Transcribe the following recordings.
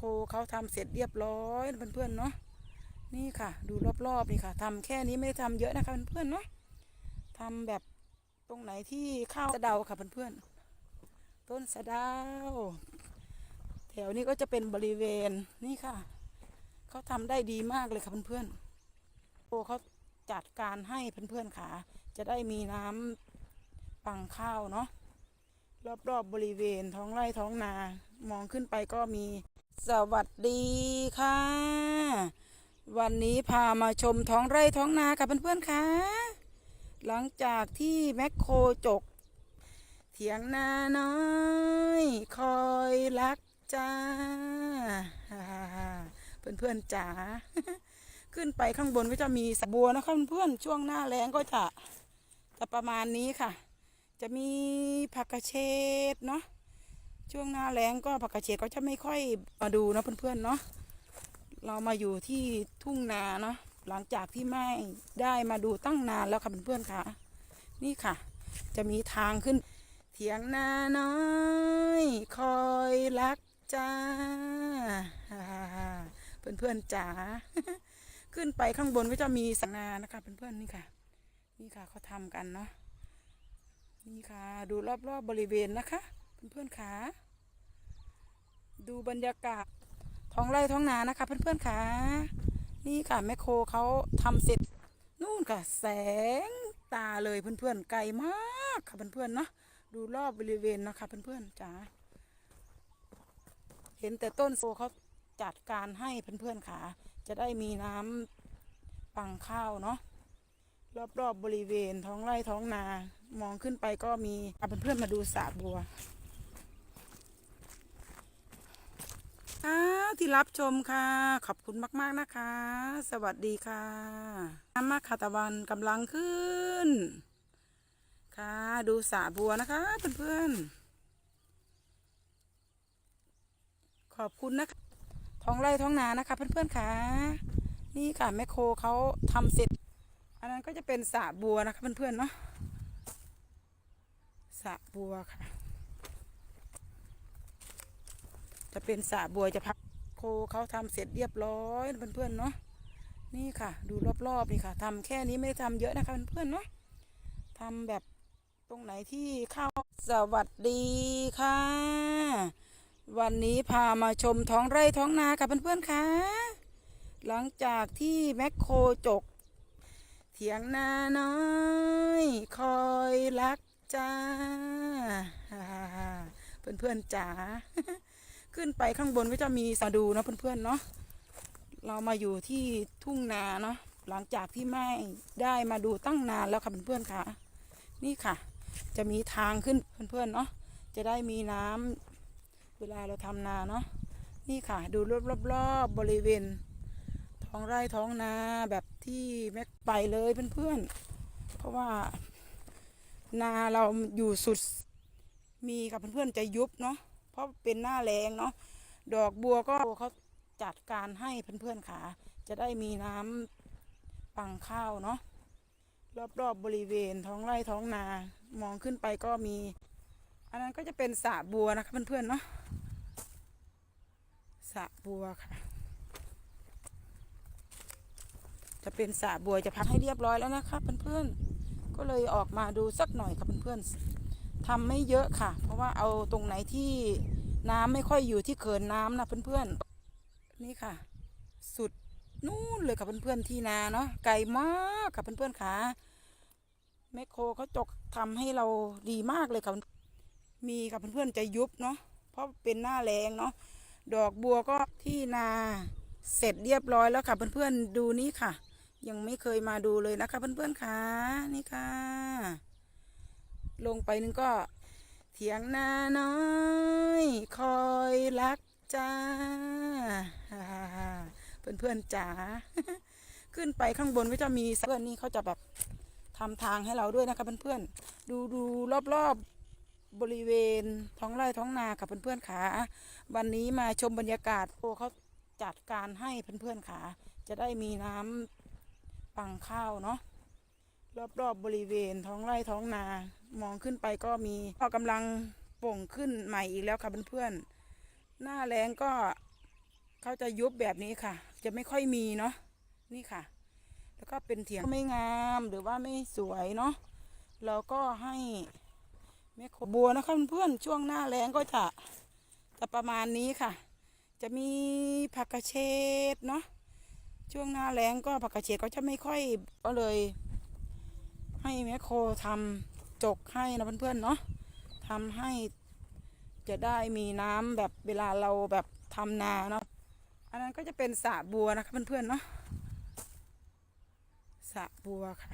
โคเขาทำเสร็จเรียบร้อยเพื่อนๆเนาะนี่ค่ะ ดูรอบๆนี่ค่ะทำแค่นี้ไม่ได้ทำเยอะนะคะเพื่อนๆเนาะทำแบบตรงไหนที่ข้าวสะเดาค่ะเพื่อนๆต้นสะเดาแถวนี้ก็จะเป็นบริเวณนี่ค่ะเขาทำได้ดีมากเลยค่ะเพื่อนๆโอเขาจัดการให้เพื่อนๆค่ะ จะได้มีน้ำปังข้าวเนาะรอบๆบบริเวณท้องไร่ท้องนา มองขึ้นไปก็มี สวัสดีค่ะ วันนี้พามาชมท้องไร่ท้องนาค่ะเพื่อนๆค่ะ หลังจากที่แมคโครจก เถียงนาน้อย คอยรักจ้าเพื่อนเพื่อนๆจ๋าขึ้นไปข้างบนก็จะมีสบัวนะคะเพื่อนๆช่วงหน้าแล้งก็จะจะประมาณนี้ค่ะ จะมีผักกระเฉดเนาะ ช่วงหน้าแล้งก็ผักกระเฉดก็จะไม่ค่อยมาดูนะเพื่อนๆเนาะเรามาอยู่ที่ทุ่งนาเนาะหลังจากที่ไม่ได้มาดูตั้งนานแล้วค่ะเพื่อนๆค่ะ นี่ค่ะ จะมีทางขึ้น เถียงนาน้อย คอยรักจ้าเพื่อนๆจ๋าขึ้นไปข้างบนก็จะมีสังนานะคะเพื่อนๆนี่ค่ะ นี่ค่ะเขาทำกันเนาะนี่ค่ะ ดูรอบๆบบริเวณนะคะ เพื่อนๆค่ะดูบรรยากาศท้องไร่ท้องนานะคะ เพื่อนๆค่ะนี่ค่ะแมคโครเขาทำเสร็จนู่นค่ะ แสงตาเลยเพื่อนๆไกลมากค่ะเพื่อนๆเนาะดูรอบบริเวณนะคะเพื่อนๆจ๋าเห็นแต่ต้นโซเขาจัดการให้เพื่อนๆค่ะ จะได้มีน้ำปังข้าวเนาะรอบๆบบริเวณท้องไร่ท้องนา มองขึ้นไปก็มีเอาเพื่อนๆมาดูสระบัว ค่ะที่รับชมค่ะ ขอบคุณมาก ๆ นะคะ สวัสดีค่ะน้ำมะขตะวันกำลังขึ้น ค่ะ ดูสระบัวนะคะเพื่อนๆ ขอบคุณนะคะ ท้องไร่ท้องนานะคะ เพื่อนๆค่ะ นี่ค่ะแมคโครเขาทำเสร็จ อันนั้นก็จะเป็นสระบัวนะคะเพื่อนๆเนาะสระบัวค่ะ จะเป็นสระบัวจะพักโคเขาทำเสร็จเรียบร้อยเพื่อนๆเนาะนี่ค่ะ ดูรอบๆนี่ค่ะทำแค่นี้ไม่ได้ทำเยอะนะคะเพื่อนๆเนาะทำแบบตรงไหนที่เข้าสวัสดีค่ะ วันนี้พามาชมท้องไร่ท้องนาค่ะเพื่อนๆค่ะ หลังจากที่แมคโครจก เถียงนาน้อย คอยรักจ้าเพื่อนๆจ๋า ขึ้นไปข้างบนก็จะมีมาดูนะเพื่อนๆเนาะเรามาอยู่ที่ทุ่งนาเนาะหลังจากที่ไม่ได้มาดูตั้งนานแล้วค่ะเพื่อนๆค่ะ นี่ค่ะ จะมีทางขึ้นเพื่อนๆเนาะจะได้มีน้ำเวลาเราทำนาเนาะนี่ค่ะ ดูรอบๆรอบบริเวณ ท้องไร่ท้องนาแบบที่แม็กไปเลยเพื่อนๆเพราะว่านาเราอยู่สุดมีกับเพื่อนๆจะยุบเนาะ ราะเป็นหน้าแรงเนาะดอกบัวก็เขาจัดการให้เพื่อนๆค่ะ จะได้มีน้ำปังข้าวเนาะรอบๆบบริเวณท้องไร่ท้องนามองขึ้นไปก็มี อันนั้นก็จะเป็นสระบัวนะคะเพื่อนๆเนาะสระบัวค่ะ จะเป็นสระบัวจะพักให้เรียบร้อยแล้วนะคะเพื่อนๆก็เลยออกมาดูสักหน่อยค่ะเพื่อนๆ ทำไม่เยอะค่ะ เพราะว่าเอาตรงไหนที่น้ำไม่ค่อยอยู่ที่เขินน้ำนะเพื่อนๆนี่ค่ะ สุดนู่นเลยค่ะเพื่อนๆที่นาเนาะไกลมากค่ะเพื่อนๆค่ะแมคโครเขาจกทำให้เราดีมากเลยค่ะมีกับเพื่อนๆจะยุบเนาะเพราะเป็นหน้าแรงเนาะดอกบัวก็ที่นาเสร็จเรียบร้อยแล้วค่ะเพื่อนๆดูนี่ค่ะ ยังไม่เคยมาดูเลยนะคะเพื่อนๆค่ะนี่ค่ะ ลงไปนึงก็เถียงนาน้อย คอยรักจ้าเพื่อนๆจ๋าขึ้นไปข้างบนก็จะมีเพื่อนนี่เขาจะแบบทำทางให้เราด้วยนะคะเพื่อนๆดูดูรอบๆบริเวณท้องไร่ท้องนาค่ะเพื่อนๆค่ะวันนี้มาชมบรรยากาศโอ้เขาจัดการให้เพื่อนๆค่ะจะได้มีน้ำปังข้าวเนาะรอบๆบบริเวณท้องไร่ท้องนา มองขึ้นไปก็มีก็กำลังป่งขึ้นใหม่อีกแล้วค่ะเพื่อนๆหน้าแรงก็เขาจะยุบแบบนี้ค่ะ จะไม่ค่อยมีเนาะนี่ค่ะ แล้วก็เป็นเถียงไม่งามหรือว่าไม่สวยเนาะเราก็ให้แม่โคบัวนะคะเพื่อนๆช่วงหน้าแล้งก็จะจะประมาณนี้ค่ะ จะมีผักกระเฉดเนาะช่วงหน้าแล้งก็ผักกระเฉดก็จะไม่ค่อยก็เลย ให้แม่โคทำ จกให้นะเพื่อนๆเนาะทำให้จะได้มีน้ำแบบเวลาเราแบบทำนาเนาะอันนั้นก็จะเป็นสระบัวนะคะเพื่อนๆเนาะสระบัวค่ะ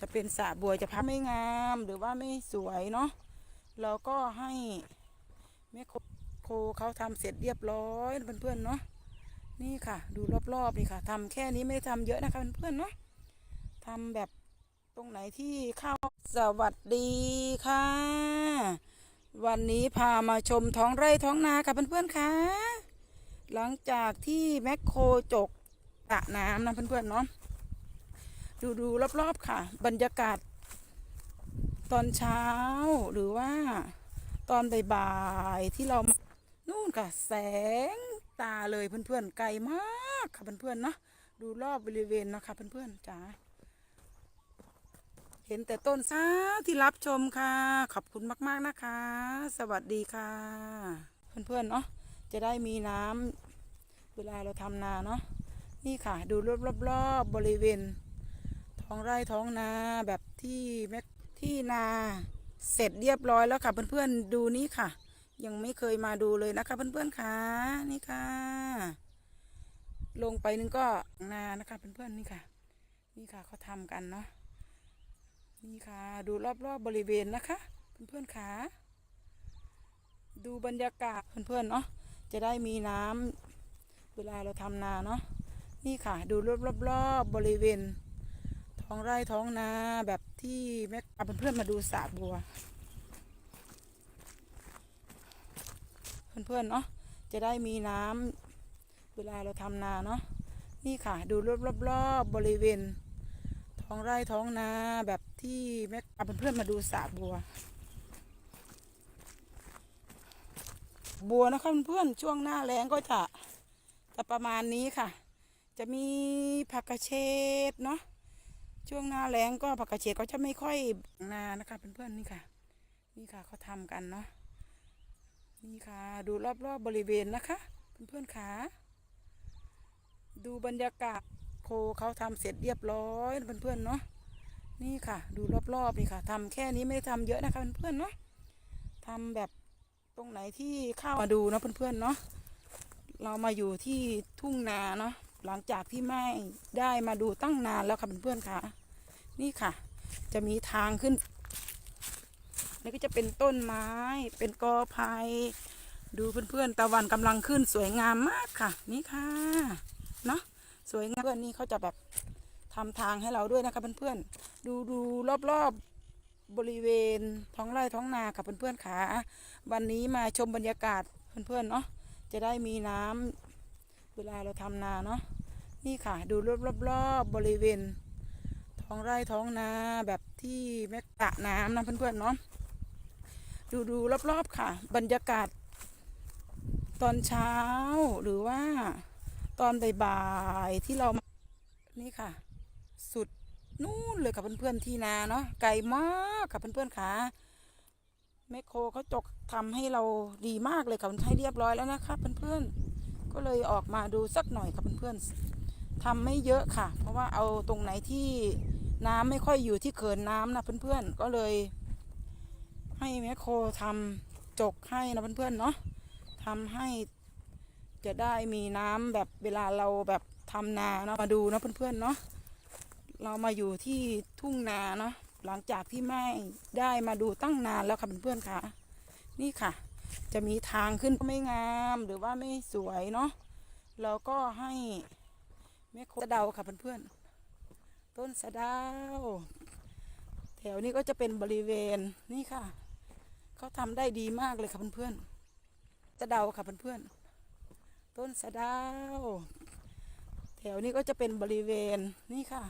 จะเป็นสระบัวจะพับไม่งามหรือว่าไม่สวยเนาะเราก็ให้แม่โคโคเขาทำเสร็จเรียบร้อยเพื่อนๆเนาะนี่ค่ะ ดูรอบๆนี่ค่ะทำแค่นี้ไม่ได้ทำเยอะนะคะเพื่อนๆเนาะ ทำแบบตรงไหนที่เข้าสวัสดีค่ะ วันนี้พามาชมท้องไร่ท้องนาค่ะเพื่อนๆค่ะ หลังจากที่แมคโครจกสระน้ำนะเพื่อนๆเนาะดูดูรอบๆค่ะ บรรยากาศ ตอนเช้าหรือว่าตอนบ่ายๆที่เรามานู่นค่ะ แสงตาเลยเพื่อนๆไกลมากค่ะเพื่อนๆเนาะดูรอบบริเวณนะคะเพื่อนๆจ๋า เห็นแต่ต้นซาที่รับชมค่ะ ขอบคุณมาก ๆ นะคะ สวัสดีค่ะ เพื่อนๆเนาะจะได้มีน้ำเวลาเราทำนาเนาะนี่ค่ะ ดูรอบๆบบริเวณ ท้องไร่ท้องนาแบบที่แม่ที่นาเสร็จเรียบร้อยแล้วค่ะ เพื่อนๆดูนี่ค่ะ ยังไม่เคยมาดูเลยนะคะ เพื่อนๆค่ะนี่ค่ะ ลงไปนึงก็นานะคะ เพื่อนๆนี่ค่ะ นี่ค่ะเขาทำกันเนาะ นี่ค่ะ ดูรอบๆบบริเวณนะคะ เพื่อนๆค่ะดูบรรยากาศเพื่อนๆเนาะจะได้มีน้ำเวลาเราทำนาเนาะนี่ค่ะ ดูรอบๆบบริเวณ ท้องไร่ท้องนาแบบที่แม่เอาเพื่อนๆมาดูสระบัว เพื่อนๆเนาะจะได้มีน้ำเวลาเราทำนาเนาะนี่ค่ะ ดูรอบๆบบริเวณ ท้องไร่ท้องนาแบบที่แม่เอาเพื่อนมาดูสระบัว บัวนะคะเพื่อนช่วงหน้าแล้งก็จะจะประมาณนี้ค่ะ จะมีผักกระเฉดเนาะช่วงหน้าแล้งก็ผักกระเฉดก็จะไม่ค่อยนานะคะเพื่อนๆนี่ค่ะ นี่ค่ะเขาทำกันเนาะนี่ค่ะ ดูรอบๆบบริเวณนะคะ เพื่อนๆค่ะดูบรรยากาศ โคเขาทำเสร็จเรียบร้อยเพื่อนๆเนาะนี่ค่ะ ดูรอบๆนี่ค่ะทำแค่นี้ไม่ได้ทำเยอะนะคะเพื่อนๆเนาะทำแบบตรงไหนที่เข้ามาดูนะเพื่อนๆเนาะเรามาอยู่ที่ทุ่งนาเนาะหลังจากที่ไม่ได้มาดูตั้งนานแล้วค่ะเพื่อนๆค่ะ นี่ค่ะ จะมีทางขึ้นนี่ก็จะเป็นต้นไม้เป็นกอไผ่ดูเพื่อนๆตะวันกำลังขึ้นสวยงามมากค่ะ นี่ค่ะเนาะ สวยงามเพื่อนนี่เขาจะแบบทำทางให้เราด้วยนะคะเพื่อนๆดูดูรอบๆบบริเวณท้องไร่ท้องนาค่ะเพื่อนๆค่ะวันนี้มาชมบรรยากาศเพื่อนๆเนาะจะได้มีน้ำเวลาเราทำนาเนาะนี่ค่ะ ดูรอบๆบบบริเวณ ท้องไร่ท้องนาแบบที่แม่กะน้ำนะเพื่อนๆเนาะดูดูรอบๆค่ะ บรรยากาศตอนเช้าหรือว่า ตอนบ่ายๆที่เรานี่ค่ะ สุดนู่นเลยค่ะเพื่อนๆที่นาเนาะไกลมากค่ะเพื่อนๆค่ะแมคโครเขาจกทำให้เราดีมากเลยค่ะให้เรียบร้อยแล้วนะคะเพื่อนๆก็เลยออกมาดูสักหน่อยค่ะเพื่อนๆทำไม่เยอะค่ะ เพราะว่าเอาตรงไหนที่น้ำไม่ค่อยอยู่ที่เขินน้ำนะเพื่อนๆก็เลย ให้แมคโครทำจกให้นะเพื่อนๆเนาะทำให้ จะได้มีน้ำแบบเวลาเราแบบทำนาเนาะมาดูนะเพื่อนๆเนาะเรามาอยู่ที่ทุ่งนาเนาะหลังจากที่ไม่ได้มาดูตั้งนานแล้วค่ะเพื่อนๆค่ะ นี่ค่ะ จะมีทางขึ้นก็ไม่งามหรือว่าไม่สวยเนาะเราก็ให้แม่โคสะเดาค่ะเพื่อนๆต้นสะเดาแถวนี้ก็จะเป็นบริเวณนี่ค่ะเขาทำได้ดีมากเลยค่ะเพื่อนๆสะเดาค่ะเพื่อนๆ ต้นสะดาแถวนี้ก็จะเป็นบริเวณนี่ค่ะ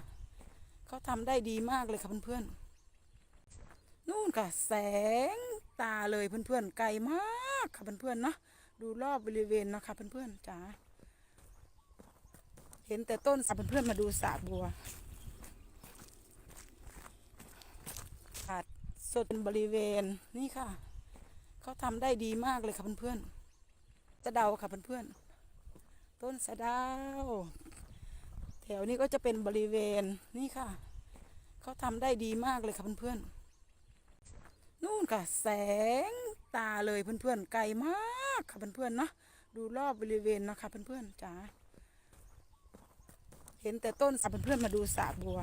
เขาทำได้ดีมากเลยค่ะเพื่อนๆนู่นค่ะ แสงตาเลยเพื่อนๆไกลมากค่ะเพื่อนๆเนาะดูรอบบริเวณนะคะเพื่อนๆจ๋าเห็นแต่ต้นสระเพื่อนๆมาดูสระบัวขาดสดเป็นบริเวณนี่ค่ะ เขาทำได้ดีมากเลยค่ะเพื่อนๆสะเดาค่ะเพื่อนๆ ต้นสะดาว แถวนี้ก็จะเป็นบริเวณนี่ค่ะ เขาทำได้ดีมากเลยค่ะเพื่อนๆนู่นค่ะ แสงตาเลยเพื่อนๆไกลมากค่ะเพื่อนๆเนาะดูรอบบริเวณนะคะเพื่อนๆจ๋าเห็นแต่ต้นสระเพื่อนๆมาดูสาบัว